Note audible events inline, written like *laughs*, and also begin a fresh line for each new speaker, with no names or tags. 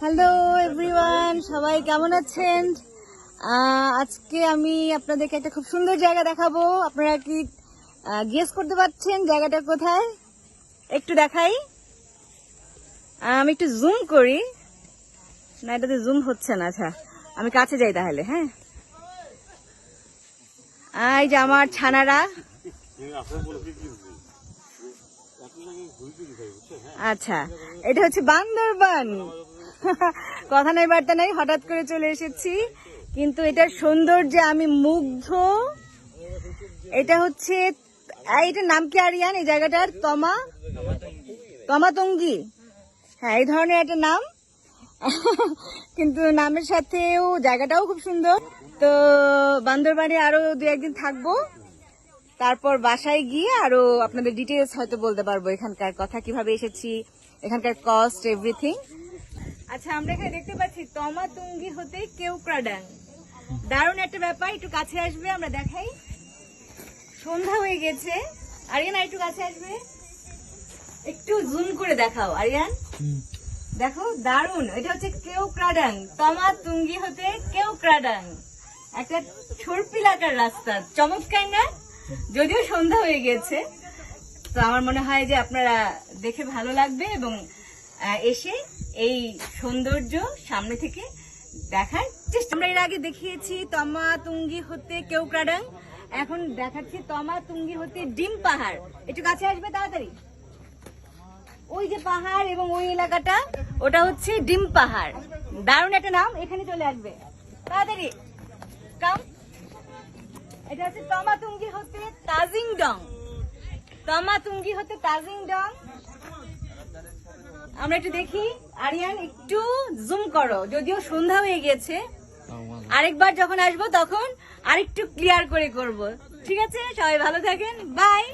Hello everyone সবাই কেমন আছেন? আজকে আমি আপনাদেরকে একটা খুব সুন্দর জায়গা দেখাবো। আপনারা কি গেস করতে পারছেন জায়গাটা কোথায়? একটু দেখাই। আমি একটু জুম করি। না, এটাতে জুম হচ্ছে না আচ্ছা। আমি কাছে যাই তাহলে হ্যাঁ? এই যে আমার ছানারা। আচ্ছা এটা হচ্ছে বান্দরবান *laughs* কথা নাই, বার্তা নাই, হঠাৎ করে চলে এসেছি। কিন্তু এটার সৌন্দর্যে আমি মুগ্ধ। এটা হচ্ছে এটার নাম কি আরিয়ান? এই জায়গাটার? তমা? তমাতঙ্গি। হ্যাঁ এই ধরনের একটা নাম। *laughs* কিন্তু নামের সাথেও জায়গাটাও খুব সুন্দর। তো বান্দরবানে আরও দু একদিন থাকব। তারপর বাসায় গিয়ে আরও আপনাদের ডিটেলস হয়তো বলতে পারব এখানকার কথা, কীভাবে এসেছি। এখানকার কস্ট এভরিথিং আচ্ছা আমরা এখানে দেখতে পাচ্ছি তমাতুঙ্গি হতে কেউ কেউক্রাডাং দারুণ একটা ব্যাপার একটু কাছে আসবে আমরা দেখাই। সন্ধ্যা হয়ে গেছে। আরিয়ান আর একটু কাছে আসবে। একটু জুম করে দেখাও আরিয়ান। দেখো দারুণ। এটা হচ্ছে কেউক্রাডাং তমাতুঙ্গি হতে কেউ কেউক্রাডাং একটা ছড়পিলাকার রাস্তা। চমৎকার না? যদিও সন্ধ্যা হয়ে গেছে। তো আমার মনে হয় যে আপনারা দেখে ভালো লাগবে এবং এসে এই সৌন্দর্য সামনে থেকে দেখার চেষ্টা আমরা এর আগে দেখিয়েছি তমা তুঙ্গি হতে কেউক্রাডাং এখন দেখাচ্ছি তমা তুঙ্গি হতে ডিম পাহাড়। একটু কাছে আসবে তাড়াতাড়ি। ওই যে পাহাড় এবং ওই এলাকাটা, ওটা হচ্ছে ডিম পাহাড়। দারুণ একটা নাম, এখানে চলে আসবে। তাড়াতাড়ি। কাম। এটা হচ্ছে তমাতুঙ্গি হতে তাজিং ডং তমাতুঙ্গি হতে তাজিং ডং। আমরা একটু দেখি। আরিয়ান, একটু জুম করো, যদিও সন্ধ্যা হয়ে গেছে। আরেকবার যখন আসব, তখন আরেকটু ক্লিয়ার করে করব। ঠিক আছে? সবাই ভালো থাকেন। বাই